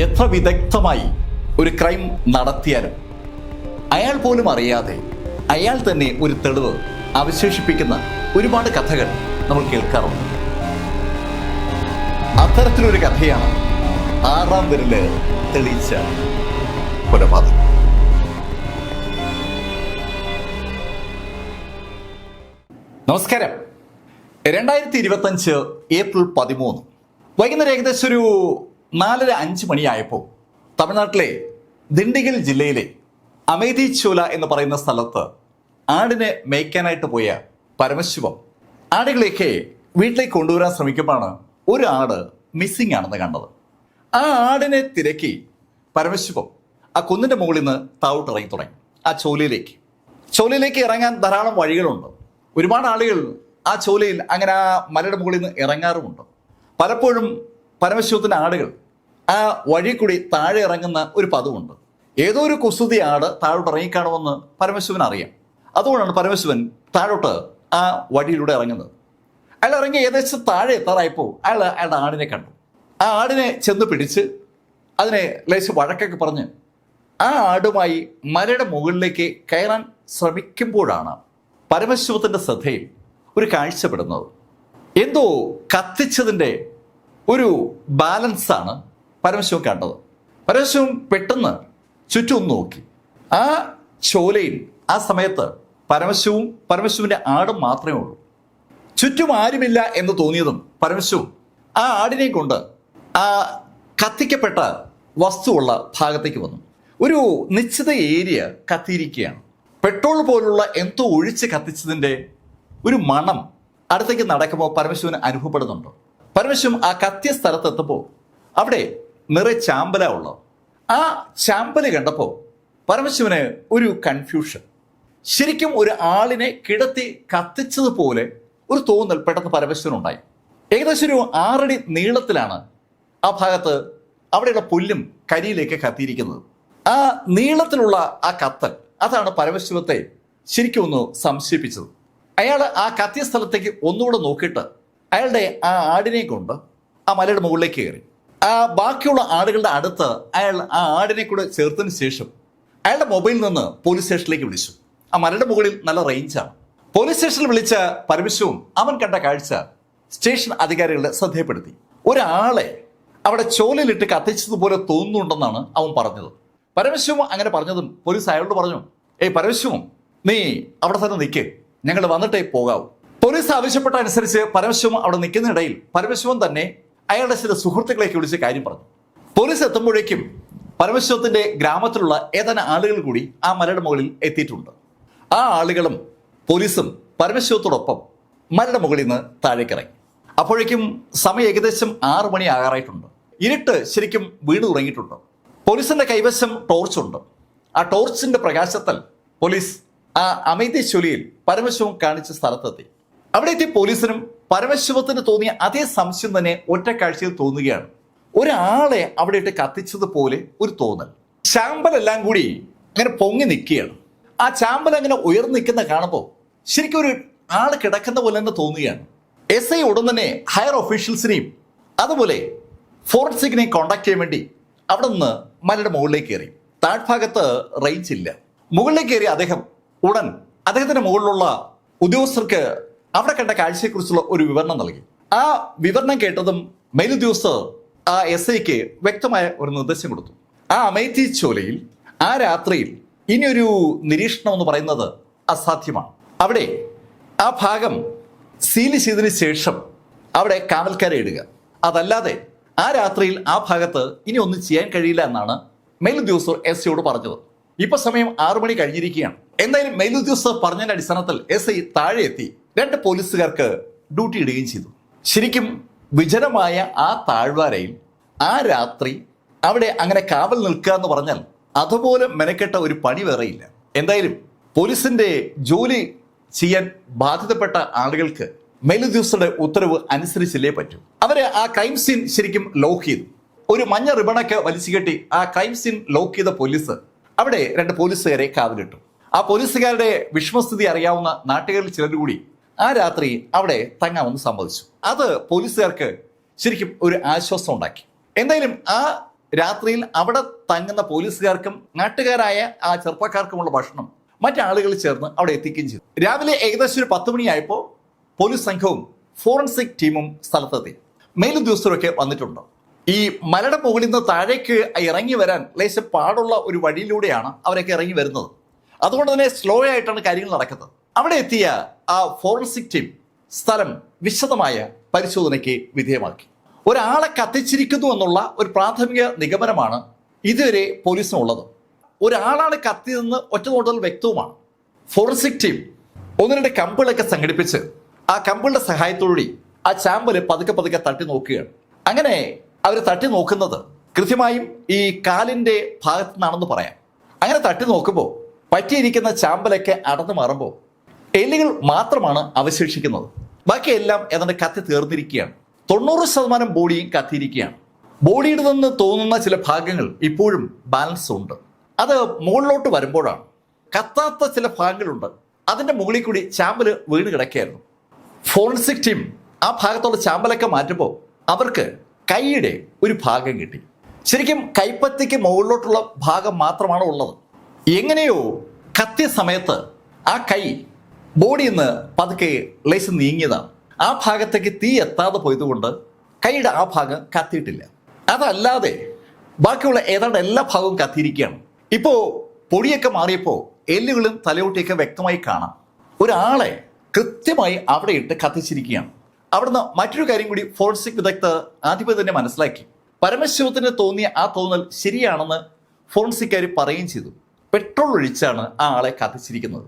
എത്ര വിദഗ്ധമായി ഒരു ക്രൈം നടത്തിയാലും അയാൾ പോലും അറിയാതെ അയാൾ തന്നെ ഒരു തെളിവ് അവശേഷിപ്പിക്കുന്ന ഒരുപാട് കഥകൾ നമ്മൾ കേൾക്കാറുണ്ട്. അത്തരത്തിലൊരു കഥയാണ് ആറാം വിരൽ തെളിയിച്ച കൊലപാതകം. നമസ്കാരം. രണ്ടായിരത്തി ഇരുപത്തഞ്ച് ഏപ്രിൽ പതിമൂന്ന്. വൈകുന്നേരം ഏകദേശം ഒരു നാലര അഞ്ച് മണിയായപ്പോൾ തമിഴ്നാട്ടിലെ ദിണ്ടിഗൽ ജില്ലയിലെ അമേതി ചോല എന്ന് പറയുന്ന സ്ഥലത്ത് ആടിനെ മേയ്ക്കാനായിട്ട് പോയ പരമശിവം ആടുകളെയൊക്കെ വീട്ടിലേക്ക് കൊണ്ടുവരാൻ ശ്രമിക്കുമ്പോഴാണ് ഒരു ആട് മിസ്സിംഗ് ആണെന്ന് കണ്ടത്. ആ ആടിനെ തിരക്കി പരമശിവം ആ കുന്നിന്റെ മുകളിൽ നിന്ന് താവോട്ട് ഇറങ്ങി തുടങ്ങി. ആ ചോലയിലേക്ക്. ചോലയിലേക്ക് ഇറങ്ങാൻ ധാരാളം വഴികളുണ്ട്. ഒരുപാട് ആളുകൾ ആ ചോലയിൽ അങ്ങനെ ആ മലയുടെ മുകളിൽ നിന്ന് ഇറങ്ങാറുമുണ്ട്. പലപ്പോഴും പരമശിവത്തിന് ആടുകൾ. ആ വഴി കൂടി താഴെ ഇറങ്ങുന്ന ഒരു പദമുണ്ട് ഏതോ ഒരു കുസൃതി ആട് താഴോട്ട് ഇറങ്ങിക്കാണുമെന്ന് പരമശിവൻ അറിയാം. അതുകൊണ്ടാണ് പരമശിവൻ താഴോട്ട് ആ വഴിയിലൂടെ ഇറങ്ങുന്നത്. അയാൾ ഇറങ്ങി ഏകദേശം താഴെ എത്താറായപ്പോൾ അയാൾ അയാളുടെ ആടിനെ കണ്ടു. ആ ആടിനെ ചെന്ന് പിടിച്ച് അതിനെ ലേശം വഴക്കൊക്കെ പറഞ്ഞ് ആ ആടുമായി മലയുടെ മുകളിലേക്ക് കയറാൻ ശ്രമിക്കുമ്പോഴാണ് പരമശിവത്തിന്റെ ശ്രദ്ധയിൽ ഒരു കാഴ്ചപ്പെടുന്നത് എന്തോ കത്തിച്ചതിന്റെ ഒരു ബാലൻസാണ് പരമശിവൻ കണ്ടത് പരമശിവൻ പെട്ടെന്ന് ചുറ്റും നോക്കി. ആ ചോലയിൽ ആ സമയത്ത് പരമശിവും പരമശിവന്റെ ആടും മാത്രമേ ഉള്ളൂ. ചുറ്റും ആരുമില്ല എന്ന് തോന്നിയതും പരമശിവും ആ ആടിനെ കൊണ്ട് ആ കത്തിക്കപ്പെട്ട വസ്തുവുള്ള ഭാഗത്തേക്ക് വന്നു. ഒരു നിശ്ചിത ഏരിയ കത്തിയിരിക്കുകയാണ്. പെട്രോൾ പോലുള്ള എന്തോ ഒഴിച്ച് കത്തിച്ചതിന്റെ ഒരു മണം അടുത്തേക്ക് നടക്കുമ്പോൾ പരമശിവന് അനുഭവപ്പെടുന്നുണ്ട്. പരമശിവൻ ആ കത്തിയ സ്ഥലത്തെത്തുമ്പോൾ അവിടെ നിറയെ ചാമ്പല ഉള്ളത്. ആ ചാമ്പൽ കണ്ടപ്പോൾ പരമശിവന് ഒരു കൺഫ്യൂഷൻ ശരിക്കും ഒരു ആളിനെ കിടത്തി കത്തിച്ചതുപോലെ ഒരു തോന്നൽ പെട്ടെന്ന് പരമശിവനുണ്ടായി ഏകദേശം ഒരു ആറടി നീളത്തിലാണ് ആ ഭാഗത്ത് അവിടെയുള്ള പുല്ലും കരിയിലേക്ക് കത്തിയിരിക്കുന്നത്. ആ നീളത്തിലുള്ള ആ കത്തൽ അതാണ് പരമശിവത്തെ ശരിക്കും ഒന്ന് സംശയിപ്പിച്ചത്. അയാൾ ആ കത്തിയ സ്ഥലത്തേക്ക് ഒന്നുകൂടെ നോക്കിയിട്ട് അയാളുടെ ആ ആടിനെ കൊണ്ട് ആ മലയുടെ മുകളിലേക്ക് കയറി. ആ ബാക്കിയുള്ള ആടുകളുടെ അടുത്ത് അയാൾ ആ ആടിനെ കൂടെ ചേർത്തതിന് ശേഷം അയാളുടെ മൊബൈലിൽ നിന്ന് പോലീസ് സ്റ്റേഷനിലേക്ക് വിളിച്ചു. ആ മലയുടെ മുകളിൽ നല്ല റേഞ്ചാണ് പോലീസ് സ്റ്റേഷനിൽ വിളിച്ച പരമശിവും അവൻ കണ്ട കാഴ്ച സ്റ്റേഷൻ അധികാരികളെ ശ്രദ്ധയപ്പെടുത്തി. ഒരാളെ അവിടെ ചോലയിലിട്ട് കത്തിച്ചതുപോലെ തോന്നുന്നുണ്ടെന്നാണ് അവൻ പറഞ്ഞത്. പരമശിവം അങ്ങനെ പറഞ്ഞതും പോലീസ് അയാളോട് പറഞ്ഞു ഏയ് പരമശിവം നീ അവിടെ തന്നെ നിൽക്കേ ഞങ്ങൾ വന്നിട്ടേ പോകാവൂ. പോലീസ് ആവശ്യപ്പെട്ട അനുസരിച്ച് പരമശിവം അവിടെ നിൽക്കുന്നതിനിടയിൽ പരമശിവൻ തന്നെ അയാളുടെ ചില സുഹൃത്തുക്കളേക്ക് വിളിച്ച് കാര്യം പറഞ്ഞു. പോലീസ് എത്തുമ്പോഴേക്കും പരമശിവത്തിന്റെ ഗ്രാമത്തിലുള്ള ഏതാനും ആളുകൾ കൂടി ആ മലയുടെ മുകളിൽ എത്തിയിട്ടുണ്ട്. ആ ആളുകളും പോലീസും പരമശിവത്തോടൊപ്പം മലയുടെ മുകളിൽ നിന്ന് താഴേക്കിറങ്ങി. അപ്പോഴേക്കും സമയം ഏകദേശം ആറ് മണി ആകാറായിട്ടുണ്ട് ഇരുട്ട് ശരിക്കും വീട് തുടങ്ങിയിട്ടുണ്ട്. പോലീസിന്റെ കൈവശം ടോർച്ചുണ്ട് ആ ടോർച്ചിന്റെ പ്രകാശത്തിൽ പോലീസ് ആ അമേതി ചൊലിയിൽ പരമശിവം കാണിച്ച സ്ഥലത്തെത്തി. അവിടെ എത്തിയ പോലീസിനും പരമശിവത്തിന് തോന്നിയ അതേ സംശയം തന്നെ ഒറ്റക്കാഴ്ചയിൽ തോന്നുകയാണ്. ഒരാളെ അവിടെ ഇട്ട് കത്തിച്ചതുപോലെ ഒരു തോന്നൽ. ചാമ്പലെല്ലാം കൂടി അങ്ങനെ പൊങ്ങി നിൽക്കുകയാണ്. ആ ചാമ്പൽ അങ്ങനെ ഉയർന്നു നിൽക്കുന്ന കാണുമ്പോൾ ശരിക്കും ഒരു ആൾ കിടക്കുന്ന പോലെ തന്നെ തോന്നുകയാണ്. എസ് ഐ ഉടൻ തന്നെ ഹയർ ഒഫീഷ്യൽസിനെയും അതുപോലെ ഫോറൻസിക്കിനെയും കോണ്ടാക്ട് ചെയ്യാൻ വേണ്ടി അവിടെ നിന്ന് മലയുടെ മുകളിലേക്ക് കയറി. താഴ്ഭാഗത്ത് റേഞ്ച് ഇല്ല. മുകളിലേക്ക് കയറി അദ്ദേഹം ഉടൻ അദ്ദേഹത്തിന്റെ മുകളിലുള്ള ഉദ്യോഗസ്ഥർക്ക് അവിടെ കണ്ട കാഴ്ചയെക്കുറിച്ചുള്ള ഒരു വിവരണം നൽകി. ആ വിവരണം കേട്ടതും മേലുദ്യോഗസ്ഥർ ആ എസ് ഐക്ക് വ്യക്തമായ ഒരു നിർദ്ദേശം കൊടുത്തു. ആ അമേത്തി ചോലയിൽ ആ രാത്രിയിൽ ഇനിയൊരു നിരീക്ഷണം എന്ന് പറയുന്നത് അസാധ്യമാണ്. അവിടെ ആ ഭാഗം സീൽ ചെയ്തതിന് ശേഷം അവിടെ കാവൽക്കാരെ ഇടുക. അതല്ലാതെ ആ രാത്രിയിൽ ആ ഭാഗത്ത് ഇനി ഒന്നും ചെയ്യാൻ കഴിയില്ല എന്നാണ് മേലുദ്യോഗസ്ഥർ എസ് ഐയോട് പറഞ്ഞത്. ഇപ്പൊ സമയം ആറു മണി കഴിഞ്ഞിരിക്കുകയാണ്. എന്തായാലും മേലുദ്യോഗസ്ഥർ പറഞ്ഞതിന്റെ അടിസ്ഥാനത്തിൽ എസ് ഐ താഴെ എത്തി രണ്ട് പോലീസുകാർക്ക് ഡ്യൂട്ടി ഇടുകയും ചെയ്തു. ശരിക്കും വിജനമായ ആ താഴ്വാരയിൽ ആ രാത്രി അവിടെ അങ്ങനെ കാവൽ നിൽക്കുക എന്ന് പറഞ്ഞാൽ അതുപോലെ മെനക്കെട്ട ഒരു പണി വേറെയില്ല. എന്തായാലും പോലീസിന്റെ ജോലി ചെയ്യാൻ ബാധ്യതപ്പെട്ട ആളുകൾക്ക് മേലുദ്യോഗസ്ഥരുടെ ഉത്തരവ് അനുസരിച്ചില്ലേ പറ്റൂ. അവർ ആ ക്രൈം സീൻ ശരിക്കും ലോക്ക് ചെയ്തു. ഒരു മഞ്ഞ റിബണൊക്കെ വലിച്ചു കെട്ടി ആ ക്രൈം സീൻ ലോക്ക് ചെയ്ത പോലീസ് അവിടെ രണ്ട് പോലീസുകാരെ കാവലിട്ടു. ആ പോലീസുകാരുടെ വിഷമസ്ഥിതി അറിയാവുന്ന നാട്ടുകാരിൽ ചിലരുകൂടി കൂടി ആ രാത്രി അവിടെ തങ്ങാമെന്ന് സമ്മതിച്ചു. അത് പോലീസുകാർക്ക് ശരിക്കും ഒരു ആശ്വാസം ഉണ്ടാക്കി. എന്തായാലും ആ രാത്രിയിൽ അവിടെ തങ്ങുന്ന പോലീസുകാർക്കും നാട്ടുകാരായ ആ ചെറുപ്പക്കാർക്കുമുള്ള ഭക്ഷണം മറ്റാളുകൾ ചേർന്ന് അവിടെ എത്തിക്കുകയും ചെയ്തു. രാവിലെ ഏകദേശം ഒരു പത്ത് മണിയായപ്പോൾ പോലീസ് സംഘവും ഫോറൻസിക് ടീമും സ്ഥലത്തെത്തി. മേലുദ്യോഗസ്ഥരൊക്കെ വന്നിട്ടുണ്ട്. ഈ മലയുടെ മുകളിൽ നിന്ന് താഴേക്ക് ഇറങ്ങി വരാൻ ലേശം പാടുള്ള ഒരു വഴിയിലൂടെയാണ് അവരൊക്കെ ഇറങ്ങി വരുന്നത്. അതുകൊണ്ട് തന്നെ സ്ലോ ആയിട്ടാണ് കാര്യങ്ങൾ നടക്കുന്നത്. അവിടെ എത്തിയ ആ ഫോറൻസിക് ടീം സ്ഥലം വിശദമായ പരിശോധനയ്ക്ക് വിധേയമാക്കി. ഒരാളെ കത്തിച്ചിരിക്കുന്നു എന്നുള്ള ഒരു പ്രാഥമിക നിഗമനമാണ് ഇതുവരെ പോലീസിനുള്ളത്. ഒരാളാണ് കത്തിയതെന്ന് ഒറ്റ നോട്ടൽ വ്യക്തവുമാണ്. ഫോറൻസിക് ടീം ഒന്ന് രണ്ട് കമ്പുകളൊക്കെ സംഘടിപ്പിച്ച് ആ കമ്പുകളുടെ സഹായത്തോടെ ആ ചാമ്പൽ പതുക്കെ പതുക്കെ തട്ടി നോക്കുകയാണ്. അങ്ങനെ അവർ തട്ടി നോക്കുന്നത് കൃത്യമായും ഈ കാലിന്റെ ഭാഗത്തു നിന്നാണെന്ന് പറയാം. അങ്ങനെ തട്ടി നോക്കുമ്പോൾ പറ്റിയിരിക്കുന്ന ചാമ്പലൊക്കെ അടന്നു മാറുമ്പോൾ എല്ലുകൾ മാത്രമാണ് അവശേഷിക്കുന്നത്. ബാക്കിയെല്ലാം ഏതാണ്ട് കത്തി തീർന്നിരിക്കുകയാണ്. തൊണ്ണൂറ് ശതമാനം ബോഡിയും കത്തിയിരിക്കുകയാണ്. ബോഡിയുടെ നിന്ന് തോന്നുന്ന ചില ഭാഗങ്ങൾ ഇപ്പോഴും ബാലൻസ് ഉണ്ട്. അത് മുകളിലോട്ട് വരുമ്പോഴാണ്. കത്താത്ത ചില ഭാഗങ്ങളുണ്ട്. അതിന്റെ മുകളിൽ കൂടി ചാമ്പൽ വീണ് കിടക്കുകയായിരുന്നു. ഫോറൻസിക് ടീം ആ ഭാഗത്തുള്ള ചാമ്പലൊക്കെ മാറ്റുമ്പോൾ അവർക്ക് കൈയുടെ ഒരു ഭാഗം കിട്ടി. ശരിക്കും കൈപ്പത്തിക്ക് മുകളിലോട്ടുള്ള ഭാഗം മാത്രമാണ് ഉള്ളത്. എങ്ങനെയോ കത്തിയ സമയത്ത് ആ കൈ ബോഡിയിൽ നിന്ന് പതുക്കെ ലേശം നീങ്ങിയതാണ് ആ ഭാഗത്തേക്ക് തീ എത്താതെ പോയതുകൊണ്ട് കൈയുടെ ആ ഭാഗം കത്തിയിട്ടില്ല. അതല്ലാതെ ബാക്കിയുള്ള ഏതാണ്ട് എല്ലാ ഭാഗവും കത്തിയിരിക്കുകയാണ്. ഇപ്പോൾ പൊടിയൊക്കെ മാറിയപ്പോൾ എല്ലുകളും തലയോട്ടിയൊക്കെ വ്യക്തമായി കാണാം. ഒരാളെ കൃത്യമായി അവിടെ ഇട്ട് കത്തിച്ചിരിക്കുകയാണ്. അവിടുന്ന് മറ്റൊരു കാര്യം കൂടി ഫോറൻസിക് വിദഗ്ധർ ആദ്യമേ തന്നെ മനസ്സിലാക്കി. പരമശിവത്തിന് തോന്നിയ ആ തോന്നൽ ശരിയാണെന്ന് ഫോറൻസിക്കാർ പറയുകയും ചെയ്തു. പെട്രോൾ ഒഴിച്ചാണ് ആ ആളെ കത്തിച്ചിരിക്കുന്നത്.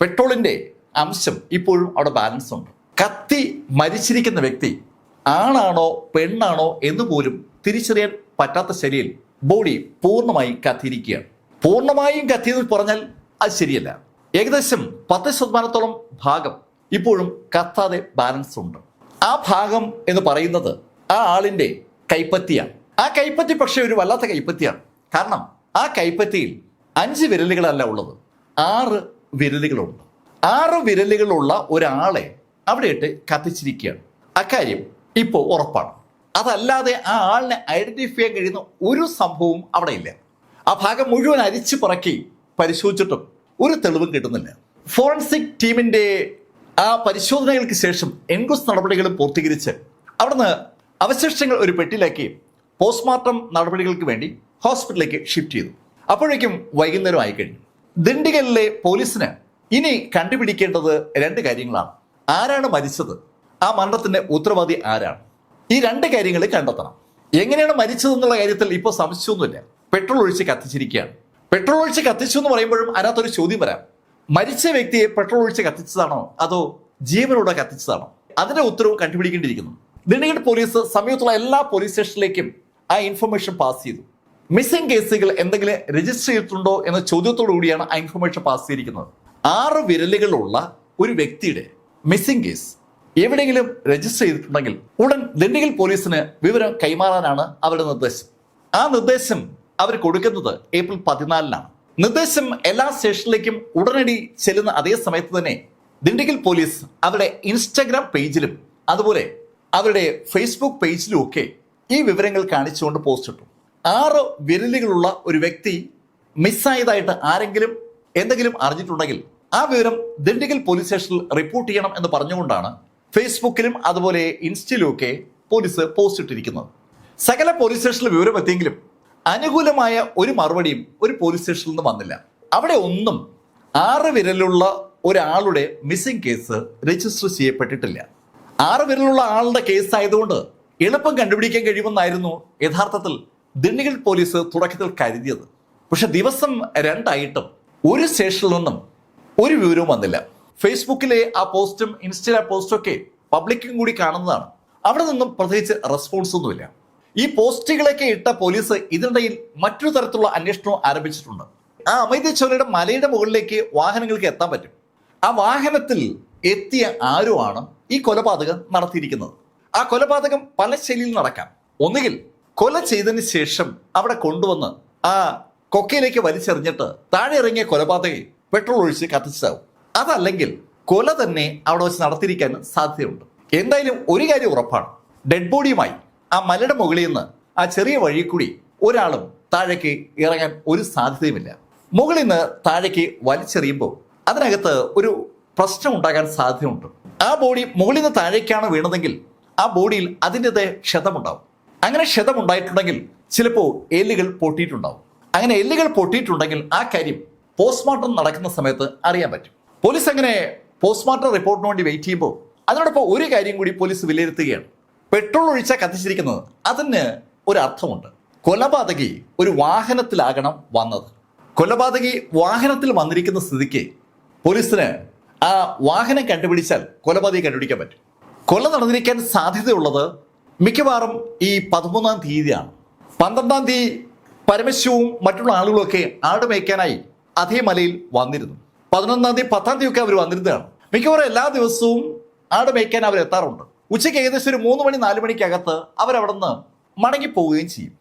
പെട്രോളിന്റെ അംശം ഇപ്പോഴും അവിടെ ബാലൻസ് ഉണ്ട്. കത്തി മരിച്ചിരിക്കുന്ന വ്യക്തി ആണാണോ പെണ്ണാണോ എന്ന് പോലും തിരിച്ചറിയാൻ പറ്റാത്ത ശരിയിൽ ബോഡി പൂർണമായും കത്തിയിരിക്കുകയാണ്. പൂർണമായും കത്തിയെന്ന് പറഞ്ഞാൽ അത് ശരിയല്ല. ഏകദേശം പത്ത് ശതമാനത്തോളം ഭാഗം ഇപ്പോഴും കത്താതെ ബാലൻസ് ഉണ്ട്. ആ ഭാഗം എന്ന് പറയുന്നത് ആ ആളിന്റെ കൈപ്പത്തിയാണ്. ആ കൈപ്പത്തി പക്ഷേ ഒരു വല്ലാത്ത കൈപ്പത്തിയാണ്. കാരണം ആ കൈപ്പത്തിയിൽ അഞ്ച് വിരലുകളല്ല ഉള്ളത്. ആറ് വിരലുകളുണ്ട്. ആറ് വിരലുകളുള്ള ഒരാളെ അവിടെ ഇട്ട് കത്തിച്ചിരിക്കുകയാണ്. അക്കാര്യം ഇപ്പോൾ ഉറപ്പാണ്. അതല്ലാതെ ആ ആളിനെ ഐഡന്റിഫൈ ചെയ്യാൻ കഴിയുന്ന ഒരു സംഭവവും അവിടെ ഇല്ല ആ ഭാഗം മുഴുവൻ അരിച്ചു പറക്കി പരിശോധിച്ചിട്ടും ഒരു തെളിവും കിട്ടുന്നില്ല. ഫോറൻസിക് ടീമിന്റെ ആ പരിശോധനകൾക്ക് ശേഷം എൻക്വസ്റ്റ് നടപടികളും പൂർത്തീകരിച്ച് അവിടുന്ന് അവശിഷ്ടങ്ങൾ ഒരു പെട്ടിയിലാക്കി പോസ്റ്റ്മോർട്ടം നടപടികൾക്ക് വേണ്ടി ഹോസ്പിറ്റലിലേക്ക് ഷിഫ്റ്റ് ചെയ്തു. അപ്പോഴേക്കും വൈകുന്നേരം ആയിക്കഴിഞ്ഞു ദിണ്ടിഗലിലെ പോലീസിന് ഇനി കണ്ടുപിടിക്കേണ്ടത് രണ്ട് കാര്യങ്ങളാണ്. ആരാണ് മരിച്ചത്? ആ മരണത്തിന്റെ ഉത്തരവാദി ആരാണ്? ഈ രണ്ട് കാര്യങ്ങൾ കണ്ടെത്തണം. എങ്ങനെയാണ് മരിച്ചതെന്നുള്ള കാര്യത്തിൽ ഇപ്പോൾ സംശയമൊന്നുമില്ല. പെട്രോൾ ഒഴിച്ച് കത്തിച്ചിരിക്കുകയാണ്. പെട്രോൾ ഒഴിച്ച് കത്തിച്ചു എന്ന് പറയുമ്പോഴും അതിനകത്തൊരു ചോദ്യം വരാം. മരിച്ച വ്യക്തിയെ പെട്രോൾ ഒഴിച്ച് കത്തിച്ചതാണോ? അതോ ജീവനോടെ കത്തിച്ചതാണോ? അതിന്റെ ഉത്തരവും കണ്ടുപിടിക്കേണ്ടിയിരിക്കുന്നു. ദിണ്ഡിഗഡ് പോലീസ് സമീപത്തുള്ള എല്ലാ പോലീസ് സ്റ്റേഷനിലേക്കും ആ ഇൻഫർമേഷൻ പാസ് ചെയ്തു. മിസ്സിംഗ് കേസുകൾ എന്തെങ്കിലും രജിസ്റ്റർ ചെയ്തിട്ടുണ്ടോ എന്ന ചോദ്യത്തോടു കൂടിയാണ് ആ ഇൻഫർമേഷൻ പാസ് ചെയ്തിരിക്കുന്നത്. ആറ് വിരലുകളുള്ള ഒരു വ്യക്തിയുടെ മിസ്സിംഗ് കേസ് എവിടെയെങ്കിലും രജിസ്റ്റർ ചെയ്തിട്ടുണ്ടെങ്കിൽ ഉടൻ ദിണ്ടിഗൽ പോലീസിന് വിവരം കൈമാറാനാണ് അവരുടെ നിർദ്ദേശം. ആ നിർദ്ദേശം അവർ കൊടുക്കുന്നത് ഏപ്രിൽ പതിനാലിനാണ്. നിർദ്ദേശം എല്ലാ സ്റ്റേഷനിലേക്കും ഉടനടി ചെല്ലുന്ന അതേ സമയത്ത് തന്നെ ദിണ്ടിഗൽ പോലീസ് അവരുടെ ഇൻസ്റ്റഗ്രാം പേജിലും അതുപോലെ അവരുടെ ഫേസ്ബുക്ക് പേജിലും ഒക്കെ ഈ വിവരങ്ങൾ കാണിച്ചുകൊണ്ട് പോസ്റ്റ് ഇട്ടു. ആറ് വിരലുകളുള്ള ഒരു വ്യക്തി മിസ്സായതായിട്ട് ആരെങ്കിലും എന്തെങ്കിലും അറിഞ്ഞിട്ടുണ്ടെങ്കിൽ ആ വിവരം ദിണ്ടിഗൽ പോലീസ് സ്റ്റേഷനിൽ റിപ്പോർട്ട് ചെയ്യണം എന്ന് പറഞ്ഞുകൊണ്ടാണ് ഫേസ്ബുക്കിലും അതുപോലെ ഇൻസ്റ്റയിലുമൊക്കെ പോലീസ് പോസ്റ്റ് ഇട്ടിരിക്കുന്നത്. സകല പോലീസ് സ്റ്റേഷനിൽ വിവരം എത്തിയെങ്കിലും അനുകൂലമായ ഒരു മറുപടിയും ഒരു പോലീസ് സ്റ്റേഷനിൽ നിന്ന് വന്നില്ല. അവിടെ ഒന്നും ആറ് വിരലുള്ള ഒരാളുടെ മിസ്സിംഗ് കേസ് രജിസ്റ്റർ ചെയ്യപ്പെട്ടിട്ടില്ല. ആറ് വിരലുള്ള ആളുടെ കേസ് ആയതുകൊണ്ട് എളുപ്പം കണ്ടുപിടിക്കാൻ കഴിയുമെന്നായിരുന്നു യഥാർത്ഥത്തിൽ ദിണ്ടിഗൽ പോലീസ് തുടക്കത്തിൽ കരുതിയത്. പക്ഷെ ദിവസം രണ്ടായിട്ടും ഒരു സ്റ്റേഷനിൽ നിന്നും ഒരു വിവരവും വന്നില്ല. ഫേസ്ബുക്കിലെ ആ പോസ്റ്റും ഇൻസ്റ്റയിലെ പോസ്റ്റും ഒക്കെ പബ്ലിക്കും കൂടി കാണുന്നതാണ്. അവിടെ നിന്നും പ്രത്യേകിച്ച് റെസ്പോൺസ് ഒന്നുമില്ല. ഈ പോസ്റ്റുകളൊക്കെ ഇട്ട പോലീസ് ഇതിനിടയിൽ മറ്റൊരു തരത്തിലുള്ള അന്വേഷണവും ആരംഭിച്ചിട്ടുണ്ട്. ആ അമൈതി ചോലയുടെ മലയുടെ മുകളിലേക്ക് വാഹനങ്ങൾക്ക് എത്താൻ പറ്റും. ആ വാഹനത്തിൽ എത്തിയ ആരുമാണ് ഈ കൊലപാതകം നടത്തിയിരിക്കുന്നത്? ആ കൊലപാതകം പല ശൈലിയിൽ നടക്കാം. ഒന്നുകിൽ കൊല ചെയ്തതിന് ശേഷം അവിടെ കൊണ്ടുവന്ന് ആ കൊക്കയിലേക്ക് വലിച്ചെറിഞ്ഞിട്ട് താഴെ ഇറങ്ങിയ കൊലപാതകയെ പെട്രോൾ ഒഴിച്ച് കത്തിച്ചതാവും. അതല്ലെങ്കിൽ കൊല തന്നെ അവിടെ വെച്ച് നടത്തിയിരിക്കാൻ സാധ്യതയുണ്ട്. എന്തായാലും ഒരു കാര്യം ഉറപ്പാണ്. ഡെഡ് ബോഡിയുമായി ആ മലയുടെ മുകളിൽ നിന്ന് ആ ചെറിയ വഴി കൂടി ഒരാളും താഴേക്ക് ഇറങ്ങാൻ ഒരു സാധ്യതയുമില്ല. മുകളിൽ നിന്ന് താഴേക്ക് വലിച്ചെറിയുമ്പോൾ അതിനകത്ത് ഒരു പ്രശ്നം ഉണ്ടാകാൻ സാധ്യതയുണ്ട്. ആ ബോഡി മുകളിൽ നിന്ന് താഴേക്കാണ് വീണതെങ്കിൽ ആ ബോഡിയിൽ അതിന്റെതായ ക്ഷതമുണ്ടാവും. അങ്ങനെ ക്ഷതമുണ്ടായിട്ടുണ്ടെങ്കിൽ ചിലപ്പോൾ എല്ലുകൾ പൊട്ടിയിട്ടുണ്ടാവും. അങ്ങനെ എല്ലുകൾ പൊട്ടിയിട്ടുണ്ടെങ്കിൽ ആ കാര്യം പോസ്റ്റ്മോർട്ടം നടക്കുന്ന സമയത്ത് അറിയാൻ പറ്റും. പോലീസ് എങ്ങനെ പോസ്റ്റ്മോർട്ടം റിപ്പോർട്ടിന് വേണ്ടി വെയിറ്റ് ചെയ്യുമ്പോൾ അതിനോടൊപ്പം ഒരു കാര്യം കൂടി പോലീസ് വിലയിരുത്തുകയാണ്. പെട്രോൾ ഒഴിച്ചാൽ കത്തിച്ചിരിക്കുന്നത്. അതിന് ഒരു അർത്ഥമുണ്ട് കൊലപാതകി ഒരു വാഹനത്തിലാകണം വന്നത്. കൊലപാതകി വാഹനത്തിൽ വന്നിരിക്കുന്ന സ്ഥിതിക്ക് പോലീസിന് ആ വാഹനം കണ്ടുപിടിച്ചാൽ കൊലപാതകി കണ്ടുപിടിക്കാൻ പറ്റും. കൊല നടന്നിരിക്കാൻ സാധ്യതയുള്ളത് മിക്കവാറും ഈ പതിമൂന്നാം തീയതിയാണ്. പന്ത്രണ്ടാം തീയതി പരമശിവും മറ്റുള്ള ആളുകളൊക്കെ ആട് മേയ്ക്കാനായി അതേ മലയിൽ വന്നിരുന്നു. പതിനൊന്നാം തീയതി പത്താം തീയതി അവർ വന്നിരുന്നതാണ്. മിക്കവാറും എല്ലാ ദിവസവും ആട് മേയ്ക്കാൻ അവർ എത്താറുണ്ട്. ഉച്ചയ്ക്ക് ഏകദേശം ഒരു മൂന്ന് മണി നാല് മണിക്കകത്ത് അവരവിടെ നിന്ന് മടങ്ങിപ്പോവുകയും ചെയ്യും.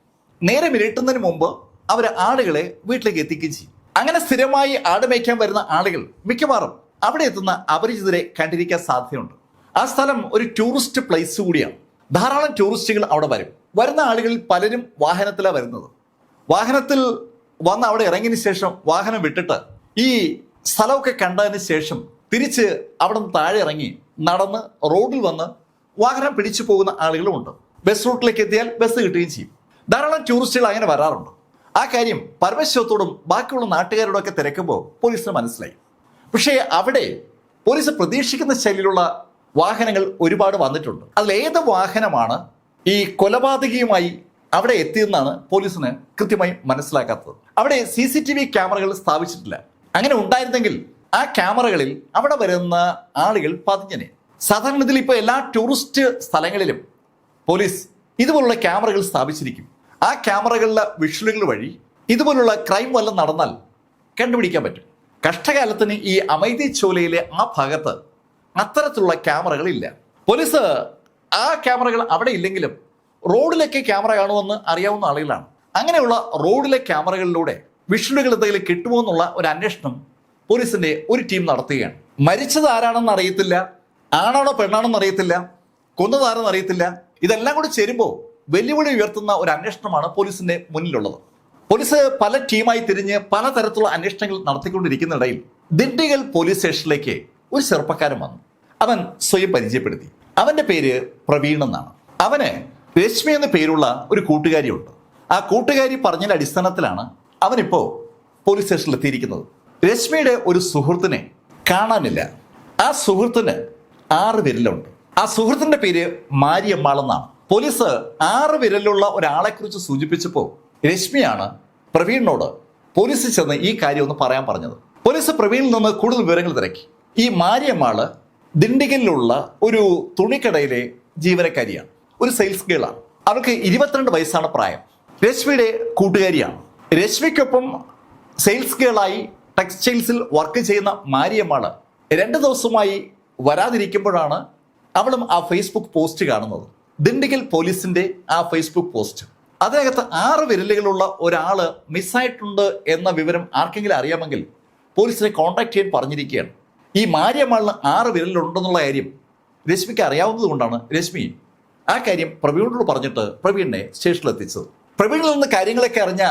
നേരെ മിരട്ടുന്നതിന് മുമ്പ് അവർ ആടുകളെ വീട്ടിലേക്ക് എത്തിക്കുകയും ചെയ്യും. അങ്ങനെ സ്ഥിരമായി ആട് മേയ്ക്കാൻ വരുന്ന ആളുകൾ മിക്കവാറും അവിടെ എത്തുന്ന അപരിചിതരെ കണ്ടിരിക്കാൻ സാധ്യതയുണ്ട്. ആ സ്ഥലം ഒരു ടൂറിസ്റ്റ് പ്ലേസ് കൂടിയാണ്. ധാരാളം ടൂറിസ്റ്റുകൾ അവിടെ വരും. വരുന്ന ആളുകളിൽ പലരും വാഹനത്തിലാണ് വരുന്നത്. വാഹനത്തിൽ വന്ന് അവിടെ ഇറങ്ങിയതിന് ശേഷം വാഹനം വിട്ടിട്ട് ഈ സ്ഥലമൊക്കെ കണ്ടതിന് ശേഷം തിരിച്ച് അവിടെ നിന്ന് താഴെ ഇറങ്ങി നടന്ന് റോഡിൽ വന്ന് വാഹനം പിടിച്ചു പോകുന്ന ആളുകളുമുണ്ട് ബസ് റൂട്ടിലേക്ക് എത്തിയാൽ ബസ് കിട്ടുകയും ചെയ്യും. ധാരാളം ടൂറിസ്റ്റുകൾ അങ്ങനെ വരാറുണ്ട്. ആ കാര്യം പരമശിവത്തോടും ബാക്കിയുള്ള നാട്ടുകാരോടൊക്കെ തിരക്കുമ്പോൾ പോലീസിന് മനസ്സിലായി. പക്ഷേ അവിടെ പോലീസ് പ്രതീക്ഷിക്കുന്ന ശൈലിയിലുള്ള വാഹനങ്ങൾ ഒരുപാട് വന്നിട്ടുണ്ട്. അതിൽ ഏത് വാഹനമാണ് ഈ കൊലപാതകിയുമായി അവിടെ എത്തിയെന്നാണ് പോലീസിന് കൃത്യമായി മനസ്സിലാക്കാത്തത്. അവിടെ സി സി ടി വി ക്യാമറകൾ സ്ഥാപിച്ചിട്ടില്ല. അങ്ങനെ ഉണ്ടായിരുന്നെങ്കിൽ ആ ക്യാമറകളിൽ അവിടെ വരുന്ന ആളുകൾ പതിഞ്ഞനെ. സാധാരണ ഇതിൽ ഇപ്പോൾ എല്ലാ ടൂറിസ്റ്റ് സ്ഥലങ്ങളിലും പോലീസ് ഇതുപോലുള്ള ക്യാമറകൾ സ്ഥാപിച്ചിരിക്കും. ആ ക്യാമറകളിലെ വിഷ്വലുകൾ വഴി ഇതുപോലുള്ള ക്രൈം വല്ലതും നടന്നാൽ കണ്ടുപിടിക്കാൻ പറ്റും. കഷ്ടകാലത്തിന് ഈ അമൈതി ചോലയിലെ ആ ഭാഗത്ത് അത്തരത്തിലുള്ള ക്യാമറകളില്ല. പോലീസ് ആ ക്യാമറകൾ അവിടെ ഇല്ലെങ്കിലും റോഡിലൊക്കെ ക്യാമറ കാണുമെന്ന് അറിയാവുന്ന ആളുകളാണ്. അങ്ങനെയുള്ള റോഡിലെ ക്യാമറകളിലൂടെ വിഷ്ണുകൾ എന്തെങ്കിലും കിട്ടുമോ എന്നുള്ള ഒരു അന്വേഷണം പോലീസിന്റെ ഒരു ടീം നടത്തുകയാണ്. മരിച്ചത് ആരാണെന്ന് അറിയത്തില്ല ആണാണോ പെണ്ണാണെന്ന് അറിയത്തില്ല കൊന്നതാരെന്ന് അറിയത്തില്ല. ഇതെല്ലാം കൂടി ചേരുമ്പോൾ വെല്ലുവിളി ഉയർത്തുന്ന ഒരു അന്വേഷണമാണ് പോലീസിന്റെ മുന്നിലുള്ളത്. പോലീസ് പല ടീമായി തിരിഞ്ഞ് പലതരത്തിലുള്ള അന്വേഷണങ്ങൾ നടത്തിക്കൊണ്ടിരിക്കുന്നിടയിൽ ദിണ്ടിഗൽ പോലീസ് സ്റ്റേഷനിലേക്ക് ഒരു ചെറുപ്പക്കാരൻ വന്നു. അവൻ സ്വയം പരിചയപ്പെടുത്തി. അവന്റെ പേര് പ്രവീൺ എന്നാണ്. അവന് രശ്മി എന്ന പേരുള്ള ഒരു കൂട്ടുകാരിയുണ്ട് ആ കൂട്ടുകാരി പറഞ്ഞതിന്റെ അടിസ്ഥാനത്തിലാണ് അവനിപ്പോ പോലീസ് സ്റ്റേഷനിൽ എത്തിയിരിക്കുന്നത്. രശ്മിയുടെ ഒരു സുഹൃത്തിനെ കാണാനില്ല. ആ സുഹൃത്തിന് ആറ് വിരലുണ്ട്. ആ സുഹൃത്തിന്റെ പേര് മാരിയമ്മാളെന്നാണ്. പോലീസ് ആറ് വിരലുള്ള ഒരാളെ കുറിച്ച് സൂചിപ്പിച്ചപ്പോൾ രശ്മിയാണ് പ്രവീണിനോട് പോലീസിൽ ചെന്ന് ഈ കാര്യം ഒന്ന് പറയാൻ പറഞ്ഞത്. പോലീസ് പ്രവീണിൽ നിന്ന് കൂടുതൽ വിവരങ്ങൾ തിരക്കി. ഈ മാരിയമ്മാൾ ദിണ്ടിഗലിലുള്ള ഒരു തുണിക്കടയിലെ ജീവനക്കാരിയാണ്. ഒരു സെയിൽസ് ഗേളാണ് അവൾക്ക് ഇരുപത്തിരണ്ട് വയസ്സാണ് പ്രായം. രശ്മിയുടെ കൂട്ടുകാരിയാണ്. രശ്മിക്കൊപ്പം സെയിൽസ് ഗേളായി ടെക്സ്റ്റൈൽസിൽ വർക്ക് ചെയ്യുന്ന മാരിയമ്മാണ് രണ്ട് ദിവസമായി വരാതിരിക്കുമ്പോഴാണ് അവളും ആ ഫേസ്ബുക്ക് പോസ്റ്റ് കാണുന്നത്. ദിണ്ടിഗൽ പോലീസിന്റെ ആ ഫേസ്ബുക്ക് പോസ്റ്റ് അതിനകത്ത് ആറ് വിരലുകളുള്ള ഒരാൾ മിസ്സായിട്ടുണ്ട് എന്ന വിവരം ആർക്കെങ്കിലും അറിയാമെങ്കിൽ പോലീസിനെ കോൺടാക്ട് ചെയ്യാൻ പറഞ്ഞിരിക്കുകയാണ്. ഈ മാരിയമ്മാളിന് ആറ് വിരലുണ്ടെന്നുള്ള കാര്യം രശ്മിക്ക് അറിയാവുന്നത് കൊണ്ടാണ് രശ്മി ആ കാര്യം പ്രവീണിനോട് പറഞ്ഞിട്ട് പ്രവീണിനെ സ്റ്റേഷനിൽ എത്തിച്ചത് പ്രവീണിൽ നിന്ന് കാര്യങ്ങളൊക്കെ അറിഞ്ഞ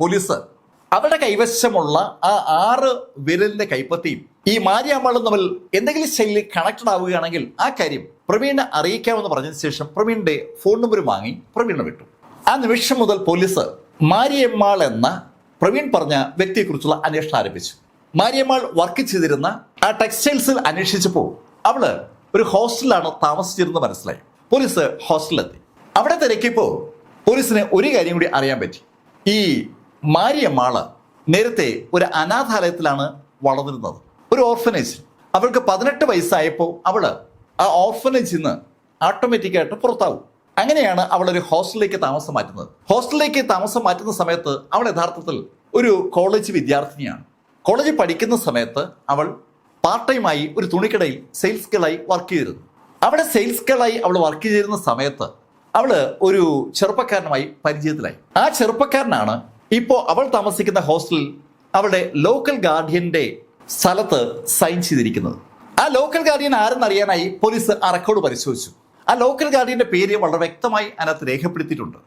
പോലീസ് അവരുടെ കൈവശമുള്ള ആ ആറ് വിരലിന്റെ കൈപ്പത്തിയും ഈ മാരിയമ്മാളും തമ്മിൽ എന്തെങ്കിലും ശൈലി കണക്റ്റഡ് ആവുകയാണെങ്കിൽ ആ കാര്യം പ്രവീണിനെ അറിയിക്കാമെന്ന് പറഞ്ഞതിന് ശേഷം പ്രവീണിന്റെ ഫോൺ നമ്പർ വാങ്ങി പ്രവീണിനെ വിട്ടു. ആ നിമിഷം മുതൽ പോലീസ് മാരിയമ്മാൾ എന്ന പ്രവീൺ പറഞ്ഞ വ്യക്തിയെക്കുറിച്ചുള്ള അന്വേഷണം ആരംഭിച്ചു. മാരിയമ്മാൾ വർക്ക് ചെയ്തിരുന്ന ആ ടെക്സ്റ്റൈൽസിൽ അന്വേഷിച്ചപ്പോൾ അവൾ ഒരു ഹോസ്റ്റലിലാണ് താമസിച്ചിരുന്നത് മനസ്സിലായി. പോലീസ് ഹോസ്റ്റലിലെത്തി. അവിടെ തിരക്കിയപ്പോൾ പോലീസിന് ഒരു കാര്യം കൂടി അറിയാൻ പറ്റി. ഈ മാരിയമ്മാൾ നേരത്തെ ഒരു അനാഥാലയത്തിലാണ് വളർന്നിരുന്നത്. ഒരു ഓർഫനേജ് അവൾക്ക് പതിനെട്ട് വയസ്സായപ്പോൾ അവൾ ആ ഓർഫനേജിൽ നിന്ന് ഓട്ടോമാറ്റിക്കായിട്ട് പുറത്താവും. അങ്ങനെയാണ് അവൾ ഒരു ഹോസ്റ്റലിലേക്ക് താമസം മാറ്റുന്നത്. ഹോസ്റ്റലിലേക്ക് താമസം മാറ്റുന്ന സമയത്ത് അവൾ യഥാർത്ഥത്തിൽ ഒരു കോളേജ് വിദ്യാർത്ഥിനിയാണ്. കോളേജിൽ പഠിക്കുന്ന സമയത്ത് അവൾ പാർട്ട് ടൈമായി ഒരു തുണിക്കടയിൽ സെയിൽസ് ഗേളായി വർക്ക് ചെയ്തിരുന്നു. അവിടെ സെയിൽസ് ഗേളായി അവൾ വർക്ക് ചെയ്തിരുന്ന സമയത്ത് അവൾ ഒരു ചെറുപ്പക്കാരനുമായി പരിചയത്തിലായി. ആ ചെറുപ്പക്കാരനാണ് ഇപ്പോൾ അവൾ താമസിക്കുന്ന ഹോസ്റ്റലിൽ അവളുടെ ലോക്കൽ ഗാർഡിയന്റെ സ്ഥലത്ത് സൈൻ ചെയ്തിരിക്കുന്നത്. ആ ലോക്കൽ ഗാർഡിയൻ ആരെന്നറിയാനായി പോലീസ് ആ റെക്കോർഡ് പരിശോധിച്ചു. ആ ലോക്കൽ ഗാർഡിയന്റെ പേര് വളരെ വ്യക്തമായി അതിനകത്ത് രേഖപ്പെടുത്തിയിട്ടുണ്ട്.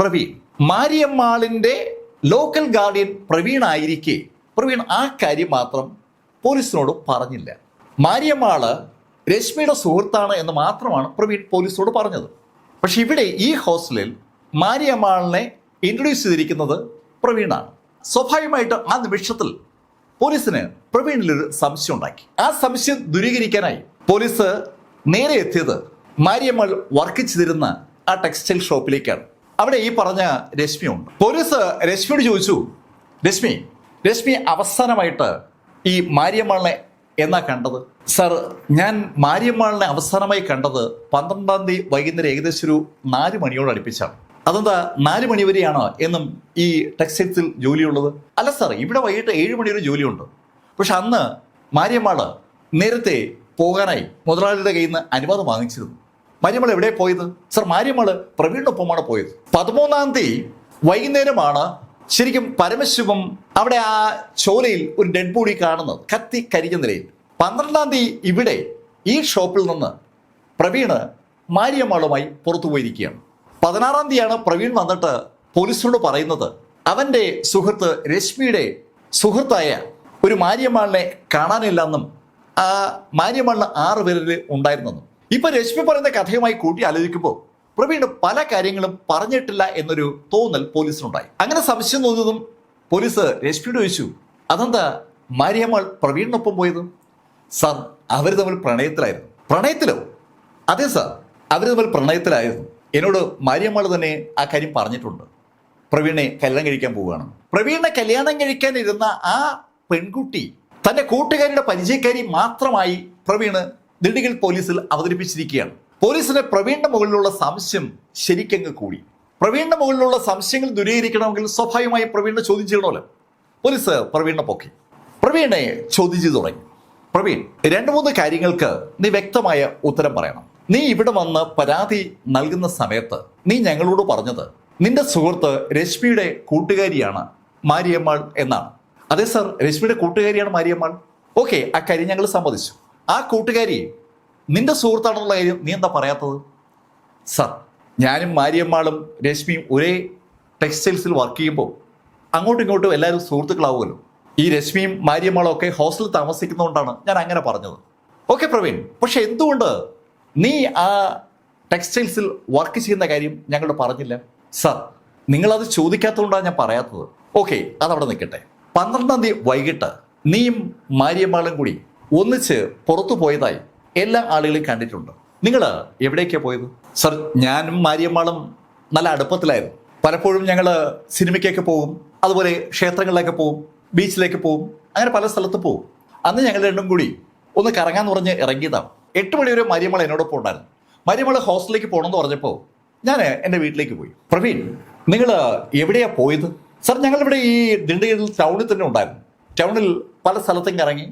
പ്രവീൺ. മാരിയമ്മാളിന്റെ ലോക്കൽ ഗാർഡിയൻ പ്രവീൺ ആയിരിക്കെ. പ്രവീൺ ആ കാര്യം മാത്രം പോലീസിനോട് പറഞ്ഞില്ല. മാരിയമ്മാൾ രശ്മിയുടെ സുഹൃത്താണ് എന്ന് മാത്രമാണ് പ്രവീൺ പോലീസോട് പറഞ്ഞത്. പക്ഷെ ഇവിടെ ഈ ഹോസ്റ്റലിൽ മാരിയമ്മാളിനെ ഇൻട്രൊഡ്യൂസ് ചെയ്തിരിക്കുന്നത് പ്രവീണാണ്. സ്വാഭാവികമായിട്ട് ആ നിമിഷത്തിൽ പോലീസിന് പ്രവീണിലൊരു സംശയം ഉണ്ടാക്കി. ആ സംശയം ദൂരീകരിക്കാനായി പോലീസ് നേരെ എത്തിയത് മാരിയമ്മൾ വർക്ക് ചെയ്തിരുന്ന ആ ടെക്സ്റ്റൈൽ ഷോപ്പിലേക്കാണ്. അവിടെ ഈ പറഞ്ഞ രശ്മി ഉണ്ട് പോലീസ് രശ്മിയോട് ചോദിച്ചു രശ്മി രശ്മി അവസാനമായിട്ട് ഈ മാരിയമ്മളിനെ എന്നാ കണ്ടത്? സർ ഞാൻ മാരിയമ്മാളിനെ അവസാനമായി കണ്ടത് പന്ത്രണ്ടാം തീയതി വൈകുന്നേരം ഏകദേശം ഒരു നാല് മണിയോട് അടുപ്പിച്ചാണ്. അതെന്താ നാല് മണി വരെയാണോ എന്നും ഈ ടെക്സ്റ്റൈൽസിൽ ജോലിയുള്ളത്? അല്ല സാർ ഇവിടെ വൈകിട്ട് ഏഴ് മണി വരെ ജോലിയുണ്ട്. പക്ഷെ അന്ന് മാരിയമ്മാൾ നേരത്തെ പോകാനായി മുതലാളിയുടെ കയ്യിൽ നിന്ന് അനുവാദം വാങ്ങിച്ചിരുന്നു. മാരിയമ്മൾ എവിടെ പോയത്? സർ മാരിയമ്മൾ പ്രവീണിനൊപ്പമാണ് പോയത്. പതിമൂന്നാം തീയതി വൈകുന്നേരമാണ് ശരിക്കും പരമശിവം അവിടെ ആ ചോലയിൽ ഒരു ഡെഡ് ബോഡി കാണുന്നത് കത്തി കരിഞ്ഞ നിലയിൽ. പന്ത്രണ്ടാം തീയതി ഇവിടെ ഈ ഷോപ്പിൽ നിന്ന് പ്രവീണ് മാരിയമ്മാളുമായി പുറത്തു പോയിരിക്കുകയാണ്. പതിനാറാം തീയതിയാണ് പ്രവീൺ വന്നിട്ട് പോലീസിനോട് പറയുന്നത്. അവന്റെ സുഹൃത്ത് രശ്മിയുടെ സുഹൃത്തായ ഒരു മാരിയമ്മാളിനെ കാണാനില്ലെന്നും ആ മാരിയമ്മാളിന് ആറ് പേരിൽ ഉണ്ടായിരുന്നെന്നും. ഇപ്പൊ രശ്മി പറയുന്ന കഥയുമായി കൂട്ടി ആലോചിക്കുമ്പോൾ പ്രവീൺ പല കാര്യങ്ങളും പറഞ്ഞിട്ടില്ല എന്നൊരു തോന്നൽ പോലീസിനുണ്ടായി. അങ്ങനെ സംശയം തോന്നിയതും പോലീസ് രശ്മിയോട് ചോദിച്ചു അതെന്താ മാരിയമ്മൾ പ്രവീണിനൊപ്പം പോയത്? സാർ അവർ തമ്മിൽ പ്രണയത്തിലായിരുന്നു. പ്രണയത്തിലോ? അതെ സാർ അവർ തമ്മിൽ പ്രണയത്തിലായിരുന്നു. എന്നോട് മാരിയമ്മൾ തന്നെ ആ കാര്യം പറഞ്ഞിട്ടുണ്ട്. പ്രവീണെ കല്യാണം കഴിക്കാൻ പോവുകയാണ്. പ്രവീണിനെ കല്യാണം കഴിക്കാൻ ഇരുന്ന ആ പെൺകുട്ടി തന്റെ കൂട്ടുകാരിയുടെ പരിചയക്കാരി മാത്രമായി പ്രവീണ് ദിണ്ടിഗൽ പോലീസിൽ അവതരിപ്പിച്ചിരിക്കുകയാണ്. പോലീസിന് പ്രവീണിന്റെ മുകളിലുള്ള സംശയം ശരിക്കങ്ങ് കൂടി. പ്രവീണിന്റെ മുകളിലുള്ള സംശയങ്ങൾ ദുരീകരിക്കണമെങ്കിൽ സ്വാഭാവികമായി പ്രവീണിനെ ചോദ്യം ചെയ്യണമല്ലോ. പോലീസ് പ്രവീണിനെ പൊക്കി. പ്രവീണെ ചോദ്യം ചെയ്തു തുടങ്ങി. പ്രവീൺ രണ്ട് മൂന്ന് കാര്യങ്ങൾക്ക് നീ വ്യക്തമായ ഉത്തരം പറയണം. നീ ഇവിടെ വന്ന് പരാതി നൽകുന്ന സമയത്ത് നീ ഞങ്ങളോട് പറഞ്ഞത് നിന്റെ സുഹൃത്ത് രശ്മിയുടെ കൂട്ടുകാരിയാണ് മാരിയമ്മാൾ എന്നാണ്. അതെ സർ രശ്മിയുടെ കൂട്ടുകാരിയാണ് മാരിയമ്മാൾ. ഓക്കെ ആ കാര്യം ഞങ്ങൾ സമ്മതിച്ചു. ആ കൂട്ടുകാരി നിന്റെ സുഹൃത്താണെന്നുള്ള കാര്യം നീ എന്താ പറയാത്തത്? സർ ഞാനും മാരിയമ്മാളും രശ്മിയും ഒരേ ടെക്സ്റ്റൈൽസിൽ വർക്ക് ചെയ്യുമ്പോൾ അങ്ങോട്ടും ഇങ്ങോട്ടും എല്ലാവരും സുഹൃത്തുക്കളാവുമല്ലോ. ഈ രശ്മിയും മാരിയമ്മാളും ഒക്കെ ഹോസ്റ്റലിൽ താമസിക്കുന്നതുകൊണ്ടാണ് ഞാൻ അങ്ങനെ പറഞ്ഞത്. ഓക്കെ പ്രവീൺ. പക്ഷെ എന്തുകൊണ്ട് നീ ആ ടെക്സ്റ്റൈൽസിൽ വർക്ക് ചെയ്യുന്ന കാര്യം ഞങ്ങളോട് പറഞ്ഞില്ല? സർ നിങ്ങളത് ചോദിക്കാത്തതുകൊണ്ടാണ് ഞാൻ പറയാത്തത്. ഓക്കെ അതവിടെ നിൽക്കട്ടെ. പന്ത്രണ്ടാം തീയതി വൈകിട്ട് നീയും മാരിയമ്മാളും കൂടി ഒന്നിച്ച് പുറത്തു പോയതായി എല്ലാ ആളുകളും കണ്ടിട്ടുണ്ട്. നിങ്ങൾ എവിടേക്കാണ് പോയത്? സർ ഞാനും മാരിയമ്മാളും നല്ല അടുപ്പത്തിലായിരുന്നു. പലപ്പോഴും ഞങ്ങൾ സിനിമയ്ക്കൊക്കെ പോകും അതുപോലെ ക്ഷേത്രങ്ങളിലൊക്കെ പോകും ബീച്ചിലേക്ക് പോകും അങ്ങനെ പല സ്ഥലത്ത് പോകും. അന്ന് ഞങ്ങൾ രണ്ടും കൂടി ഒന്ന് കറങ്ങാന്ന് പറഞ്ഞ് ഇറങ്ങിയതാണ് എട്ട് മണി വരെ മരിയമ്മൾ എന്നോടൊപ്പം ഉണ്ടായിരുന്നു. മരിയമ്മൾ ഹോസ്റ്റലിലേക്ക് പോകണമെന്ന് പറഞ്ഞപ്പോൾ ഞാൻ എന്റെ വീട്ടിലേക്ക് പോയി. പ്രവീൺ നിങ്ങൾ എവിടെയാണ് പോയത്? സർ ഞങ്ങളിവിടെ ഈ ദിണ്ടിഗൽ ടൗണിൽ തന്നെ ഉണ്ടായിരുന്നു. ടൗണിൽ പല സ്ഥലത്തും കറങ്ങി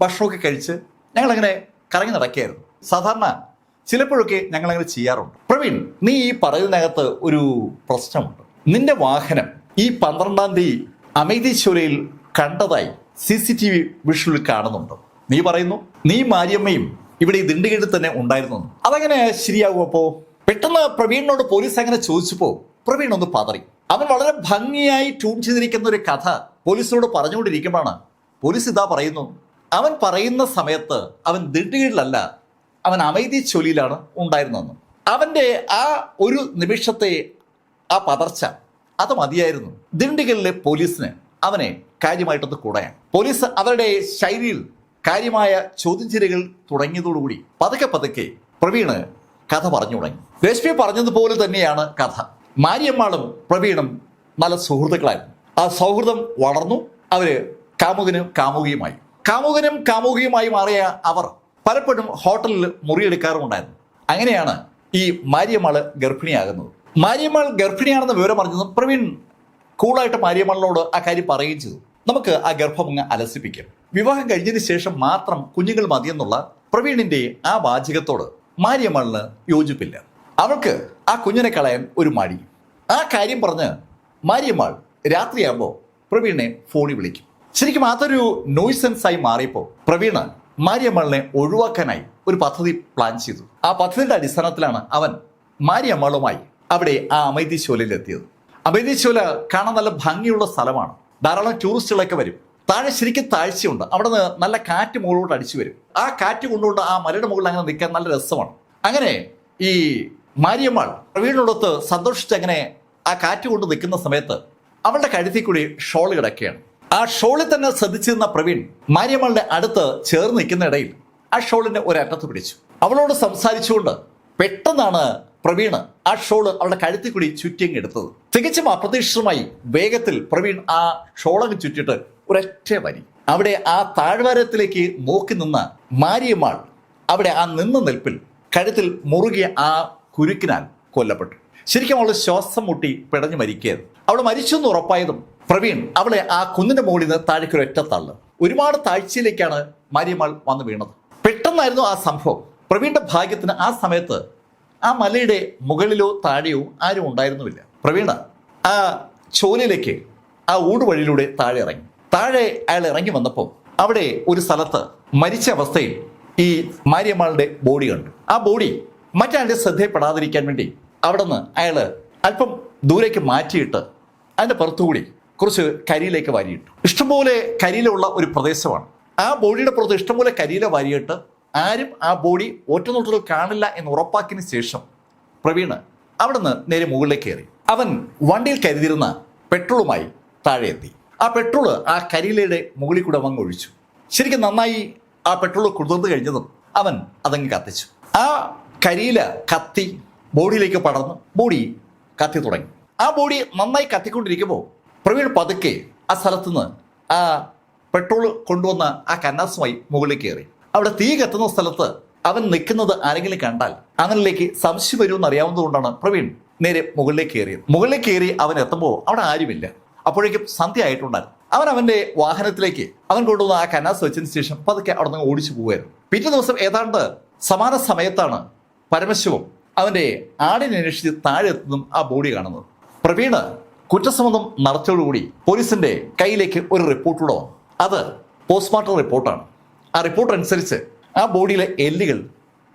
ഭക്ഷണമൊക്കെ കഴിച്ച് ഞങ്ങളങ്ങനെ കറങ്ങി നടക്കുകയായിരുന്നു. സാധാരണ ചിലപ്പോഴൊക്കെ ഞങ്ങൾ അങ്ങനെ ചെയ്യാറുണ്ട്. പ്രവീൺ നീ ഈ പറയുന്നതിനകത്ത് ഒരു പ്രശ്നമുണ്ട്. നിന്റെ വാഹനം ഈ പന്ത്രണ്ടാം തീയതി അമേദീശ്വരയിൽ കണ്ടതായി സി സി ടി വി വിഷുവിൽ കാണുന്നുണ്ട്. നീ പറയുന്നു നീ മാരിയമ്മയും ഇവിടെ ഈ ദിണ്ടിഗഡിൽ തന്നെ ഉണ്ടായിരുന്നു. അതെങ്ങനെ ശരിയാകും അപ്പോ? പെട്ടെന്ന് പ്രവീണിനോട് പോലീസ് അങ്ങനെ ചോദിച്ചപ്പോ പ്രവീൺ ഒന്ന് പതറി. അവൻ വളരെ ഭംഗിയായി ട്യൂൺ ചെയ്തിരിക്കുന്ന ഒരു കഥ പോലീസിനോട് പറഞ്ഞുകൊണ്ടിരിക്കുമ്പോഴാണ് പോലീസ് ഇതാ പറയുന്നു അവൻ പറയുന്ന സമയത്ത് അവൻ ദിണ്ടിഗഡിലല്ല അവൻ അമൈതി ചൊലിയിലാണ് ഉണ്ടായിരുന്നതെന്ന്. അവന്റെ ആ ഒരു നിമിഷത്തെ ആ പതർച്ച അത് മതിയായിരുന്നു. ദിണ്ടിഗലിലെ പോലീസിന് അവനെ കാര്യമായിട്ടൊന്ന് കൂടാൻ പോലീസ് അവരുടെ ശൈലിയിൽ കാര്യമായ ചോദ്യം ചെയ്യലുകൾ തുടങ്ങിയതോടുകൂടി പതുക്കെ പതുക്കെ പ്രവീണ് കഥ പറഞ്ഞു തുടങ്ങി. രശ്മി പറഞ്ഞതുപോലെ തന്നെയാണ് കഥ. മാരിയമ്മാളും പ്രവീണും നല്ല സുഹൃത്തുക്കളായിരുന്നു. ആ സൗഹൃദം വളർന്നു അവർ കാമുകനും കാമുകിയുമായി. കാമുകനും കാമുകിയുമായി മാറിയ അവർ പലപ്പോഴും ഹോട്ടലിൽ മുറിയെടുക്കാറുമുണ്ടായിരുന്നു. അങ്ങനെയാണ് ഈ മാരിയമ്മൾ ഗർഭിണിയാകുന്നത്. മാരിയമ്മാൾ ഗർഭിണിയാണെന്ന് വിവരം അറിഞ്ഞത് പ്രവീൺ കൂളായിട്ട് മാരിയമ്മളിനോട് ആ കാര്യം പറയുകയും ചെയ്തു. നമുക്ക് ആ ഗർഭം അങ്ങ് അലസിപ്പിക്കാം. വിവാഹം കഴിഞ്ഞതിന് ശേഷം മാത്രം കുഞ്ഞുങ്ങൾ മതിയെന്നുള്ള പ്രവീണിന്റെ ആ വാചകത്തോട് മാരിയമ്മളിന് യോജിപ്പില്ല. അവൾക്ക് ആ കുഞ്ഞിനെ കളയാൻ ഒരു മടി. ആ കാര്യം പറഞ്ഞ് മാരിയമ്മാൾ രാത്രിയാകുമ്പോൾ പ്രവീണിനെ ഫോണിൽ വിളിക്കും. ശരിക്കും അതൊരു നോയ്സൻസ് ആയി മാറിയപ്പോൾ പ്രവീണ് മാരിയമ്മളിനെ ഒഴിവാക്കാനായി ഒരു പദ്ധതി പ്ലാൻ ചെയ്തു. ആ പദ്ധതിയുടെ അടിസ്ഥാനത്തിലാണ് അവൻ മാരിയമ്മളുമായി അവിടെ ആ അമൈതി ചോലയിൽ എത്തിയത്. അബേദിച്ചോല കാണാൻ നല്ല ഭംഗിയുള്ള സ്ഥലമാണ്. ധാരാളം ടൂറിസ്റ്റുകളൊക്കെ വരും. താഴെ ശരിക്കും താഴ്ചയുണ്ട്. അവിടെ നിന്ന് നല്ല കാറ്റ് മുകളിലോട്ട് അടിച്ചു വരും. ആ കാറ്റ് കൊണ്ടുകൊണ്ട് ആ മലയുടെ മുകളിൽ അങ്ങനെ നിൽക്കാൻ നല്ല രസമാണ്. അങ്ങനെ ഈ മാരിയമ്മാൾ പ്രവീണിനോടൊത്ത് സന്തോഷിച്ച് അങ്ങനെ ആ കാറ്റ് കൊണ്ട് നിൽക്കുന്ന സമയത്ത് അവളുടെ കഴുത്തിൽ കൂടി ഷോൾ കിടക്കുകയാണ്. ആ ഷോളിൽ തന്നെ ശ്രദ്ധിച്ചിരുന്ന പ്രവീൺ മാരിയമ്മളുടെ അടുത്ത് ചേർന്ന് നിൽക്കുന്ന ഇടയിൽ ആ ഷോളിന്റെ ഒരറ്റത്ത് പിടിച്ചു. അവളോട് സംസാരിച്ചുകൊണ്ട് പെട്ടെന്നാണ് പ്രവീൺ ആ ഷോൾ അവളുടെ കഴുത്തിൽ കൂടി ചുറ്റിയങ്ങ് എടുത്തത്. തികച്ചും അപ്രതീക്ഷിതമായി വേഗത്തിൽ പ്രവീൺ ആ ഷോളങ്ങ് ചുറ്റിട്ട് ഒരൊറ്റ വരി. അവിടെ ആ താഴ്വാരത്തിലേക്ക് നോക്കി നിന്ന മാരിയമ്മാൾ അവിടെ ആ നിന്ന നിൽപ്പിൽ കഴുത്തിൽ മുറുകിയ ആ കുരുക്കിനാൽ കൊല്ലപ്പെട്ടു. ശരിക്കും അവൾ ശ്വാസം മുട്ടി പിടഞ്ഞു മരിക്കുകയായിരുന്നു. അവൾ മരിച്ചു എന്ന് ഉറപ്പായതും പ്രവീൺ അവളെ ആ കുന്നിന്റെ മുകളിൽ നിന്ന് താഴേക്ക് ഒരു തള്ളു. ഒരുപാട് താഴ്ചയിലേക്കാണ് മാരിയമ്മാൾ വന്ന് വീണത്. പെട്ടെന്നായിരുന്നു ആ സംഭവം. പ്രവീണിന്റെ ഭാഗ്യത്തിന് ആ സമയത്ത് ആ മലയുടെ മുകളിലോ താഴെയോ ആരും ഉണ്ടായിരുന്നുമില്ല. പ്രവീണ ആ ചോലയിലേക്ക് ആ ഊടുവഴിയിലൂടെ താഴെ ഇറങ്ങി. താഴെ അയാൾ ഇറങ്ങി വന്നപ്പോൾ അവിടെ ഒരു സ്ഥലത്ത് മരിച്ച അവസ്ഥയിൽ ഈ മാരിയമ്മാളുടെ ബോഡി കണ്ടു. ആ ബോഡി മറ്റാളുടെ ശ്രദ്ധയിൽപ്പെടാതിരിക്കാൻ വേണ്ടി അവിടെ നിന്ന് അയാൾ അല്പം ദൂരേക്ക് മാറ്റിയിട്ട് അതിന്റെ പുറത്തുകൂടി കുറച്ച് കരിയിലേക്ക് വാരിയിട്ടു. ഇഷ്ടംപോലെ കരിയിലുള്ള ഒരു പ്രദേശമാണ്. ആ ബോഡിയുടെ പുറത്ത് ഇഷ്ടംപോലെ കരിയില വാരിയിട്ട് ആരും ആ ബോഡി ഒറ്റനോട്ടത്തിൽ കാണില്ല എന്ന് ഉറപ്പാക്കിയതിന് ശേഷം പ്രവീണ് അവിടുന്ന് നേരെ മുകളിലേക്ക് കയറി. അവൻ വണ്ടിയിൽ കരുതിയിരുന്ന പെട്രോളുമായി താഴെ എത്തി. ആ പെട്രോൾ ആ കരിയിലയുടെ മുകളിൽ കൂടെ അങ്ങ് ഒഴിച്ചു. ശരിക്കും നന്നായി ആ പെട്രോൾ കുതിർന്നു കഴിഞ്ഞതും അവൻ അതങ്ങ് കത്തിച്ചു. ആ കരിയില കത്തി ബോഡിയിലേക്ക് പടർന്ന് ബോഡി കത്തി തുടങ്ങി. ആ ബോഡി നന്നായി കത്തിക്കൊണ്ടിരിക്കുമ്പോൾ പ്രവീൺ പതുക്കെ ആ സ്ഥലത്തുനിന്ന് ആ പെട്രോൾ കൊണ്ടുവന്ന ആ കന്നാസുമായി മുകളിൽ കയറി. അവിടെ തീ കത്തുന്ന സ്ഥലത്ത് അവൻ നിൽക്കുന്നത് ആരെങ്കിലും കണ്ടാൽ അങ്ങനിലേക്ക് സംശയം വരുമെന്ന് അറിയാവുന്നതുകൊണ്ടാണ് പ്രവീൺ നേരെ മുകളിലേക്ക് കയറിയത്. മുകളിലേക്ക് കയറി അവൻ എത്തുമ്പോൾ അവിടെ ആരുമില്ല. അപ്പോഴേക്കും സന്ധ്യ ആയിട്ടുണ്ടായിരുന്നു അവൻ അവന്റെ വാഹനത്തിലേക്ക് അവൻ കൊണ്ടുവന്ന ആ കന്നാസ് വെച്ചതിന് ശേഷം പതുക്കെ അവിടെ നിന്ന് ഓടിച്ചു പോകുമായിരുന്നു പിറ്റേ ദിവസം ഏതാണ്ട് സമാന സമയത്താണ് പരമശിവം അവന്റെ ആടിനെ അന്വേഷിച്ച് താഴെ എത്തുന്നതും ആ ബോഡി കാണുന്നത്. പ്രവീണ് കുറ്റസമ്മതം നടത്തിയോടുകൂടി പോലീസിന്റെ കയ്യിലേക്ക് ഒരു റിപ്പോർട്ടൂടെ വന്നു. അത് പോസ്റ്റ്മോർട്ടം റിപ്പോർട്ടാണ് ആ റിപ്പോർട്ട് അനുസരിച്ച് ആ ബോഡിയിലെ എല്ലുകൾ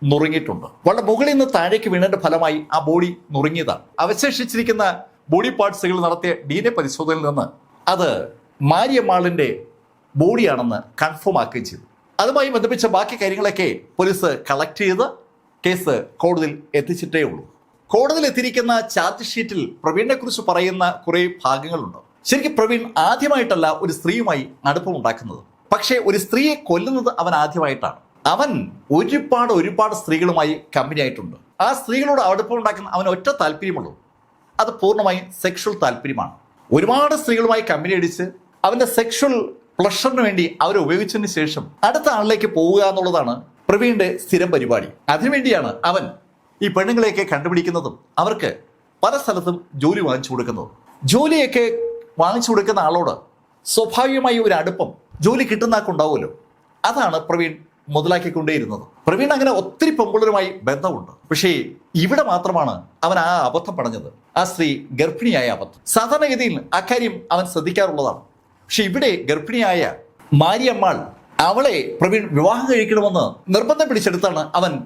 നുറുങ്ങിയിട്ടുണ്ട്. വളരെ മുകളിൽ നിന്ന് താഴേക്ക് വീണതിന്റെ ഫലമായി ആ ബോഡി നുറുങ്ങിയതാണ്. അവശേഷിച്ചിരിക്കുന്ന ബോഡി പാർട്സുകൾ നടത്തിയ ഡി എൻ എ പരിശോധനയിൽ നിന്ന് അത് മാരിയമ്മാളിന്റെ ബോഡിയാണെന്ന് കൺഫേം ആക്കുകയും ചെയ്തു. അതുമായി ബന്ധിപ്പിച്ച ബാക്കി കാര്യങ്ങളൊക്കെ പോലീസ് കളക്ട് ചെയ്ത് കേസ് കോടതിയിൽ എത്തിച്ചിട്ടേ ഉള്ളൂ കോടതിയിൽ എത്തിയിരിക്കുന്ന ചാർജ് ഷീറ്റിൽ പ്രവീണിനെ കുറിച്ച് പറയുന്ന കുറെ ഭാഗങ്ങളുണ്ട്. ശരിക്കും പ്രവീൺ ആദ്യമായിട്ടല്ല ഒരു സ്ത്രീയുമായി അടുപ്പം ഉണ്ടാക്കുന്നത്. പക്ഷേ ഒരു സ്ത്രീയെ കൊല്ലുന്നത് അവൻ ആദ്യമായിട്ടാണ്. അവൻ ഒരുപാട് ഒരുപാട് സ്ത്രീകളുമായി കമ്പനി ആയിട്ടുണ്ട്. ആ സ്ത്രീകളോട് അടുപ്പം ഉണ്ടാക്കുന്ന അവൻ ഒറ്റ താല്പര്യമുള്ളൂ. അത് പൂർണമായും സെക്ഷൽ താല്പര്യമാണ്. ഒരുപാട് സ്ത്രീകളുമായി കമ്പനി അടിച്ച് അവന്റെ സെക്ഷൽ പ്ലഷറിന് വേണ്ടി അവരെ ഉപയോഗിച്ചതിന് ശേഷം അടുത്ത ആളിലേക്ക് പോവുക എന്നുള്ളതാണ് പ്രവീണിന്റെ സ്ഥിരം പരിപാടി. അതിനുവേണ്ടിയാണ് അവൻ ഈ പെണ്ണുങ്ങളെയൊക്കെ കണ്ടുപിടിക്കുന്നതും അവർക്ക് പല സ്ഥലത്തും ജോലി വാങ്ങിച്ചു കൊടുക്കുന്നതും. ജോലിയൊക്കെ വാങ്ങിച്ചു കൊടുക്കുന്ന ആളോട് സ്വാഭാവികമായി ഒരു അടുപ്പം ജോലി കിട്ടുന്ന ആൾക്കുണ്ടാവുമല്ലോ അതാണ് പ്രവീൺ മുതലാക്കിക്കൊണ്ടേയിരുന്നത്. പ്രവീൺ അങ്ങനെ ഒത്തിരി പെമ്പിളരുമായി ബന്ധമുണ്ട്. പക്ഷേ ഇവിടെ മാത്രമാണ് അവൻ ആ അബദ്ധം പറഞ്ഞത്. ആ സ്ത്രീ ഗർഭിണിയായ അബദ്ധം. സാധാരണഗതിയിൽ അക്കാര്യം അവൻ ശ്രദ്ധിക്കാറുള്ളതാണ്. പക്ഷെ ഇവിടെ ഗർഭിണിയായ മാരിയമ്മാൾ അവളെ പ്രവീൺ വിവാഹം കഴിക്കണമെന്ന് നിർബന്ധം പിടിച്ചെടുത്താണ് അവൻ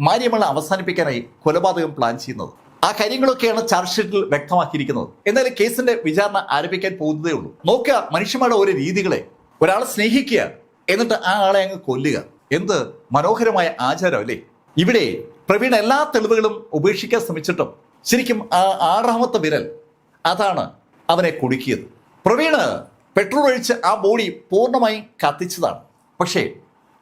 മാരിയമ്മളെ അവസാനിപ്പിക്കാനായി കൊലപാതകം പ്ലാൻ ചെയ്യുന്നത്. ആ കാര്യങ്ങളൊക്കെയാണ് ചാർജ് ഷീറ്റിൽ വ്യക്തമാക്കിയിരിക്കുന്നത്. എന്നാൽ കേസിന്റെ വിചാരണ ആരംഭിക്കാൻ പോകുന്നതേ ഉള്ളൂ. നോക്കുക മനുഷ്യന്മാരുടെ ഓരോ രീതികളെ. ഒരാളെ സ്നേഹിക്കുക എന്നിട്ട് ആ ആളെ അങ്ങ് കൊല്ലുക. എന്ത് മനോഹരമായ ആചാരം അല്ലേ? ഇവിടെ പ്രവീൺ എല്ലാ തെളിവുകളും ഉപേക്ഷിക്കാൻ ശ്രമിച്ചിട്ടും ശരിക്കും ആ ആറാമത്തെ വിരൽ അതാണ് അവനെ കുടുക്കിയത്. പ്രവീണ് പെട്രോൾ ഒഴിച്ച് ആ ബോഡി പൂർണമായും കത്തിച്ചതാണ്. പക്ഷേ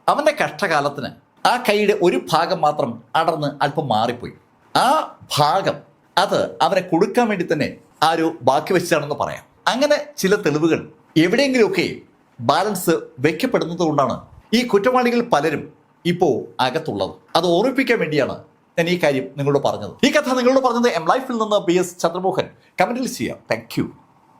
അവന്റെ കഷ്ടകാലത്തിന് ആ കൈയുടെ ഒരു ഭാഗം മാത്രം അടർന്ന് അല്പം മാറിപ്പോയി. ആ ഭാഗം അത് അവരെ കൊടുക്കാൻ വേണ്ടി തന്നെ ആ ഒരു ബാക്കി വെച്ചാണെന്ന് പറയാം. അങ്ങനെ ചില തെളിവുകൾ എവിടെയെങ്കിലുമൊക്കെ ബാലൻസ് വെക്കപ്പെടുന്നത് കൊണ്ടാണ് ഈ കുറ്റവാളികൾ പലരും ഇപ്പോൾ അകത്തുള്ളത്. അത് ഓർമ്മിപ്പിക്കാൻ വേണ്ടിയാണ് ഞാൻ ഈ കാര്യം നിങ്ങളോട് പറഞ്ഞത്. ഈ കഥ നിങ്ങളോട് പറഞ്ഞത് എം ലൈഫിൽ നിന്ന് ബി എസ് ചന്ദ്രമോഹൻ. കമന്റിൽ ചെയ്യാം. താങ്ക്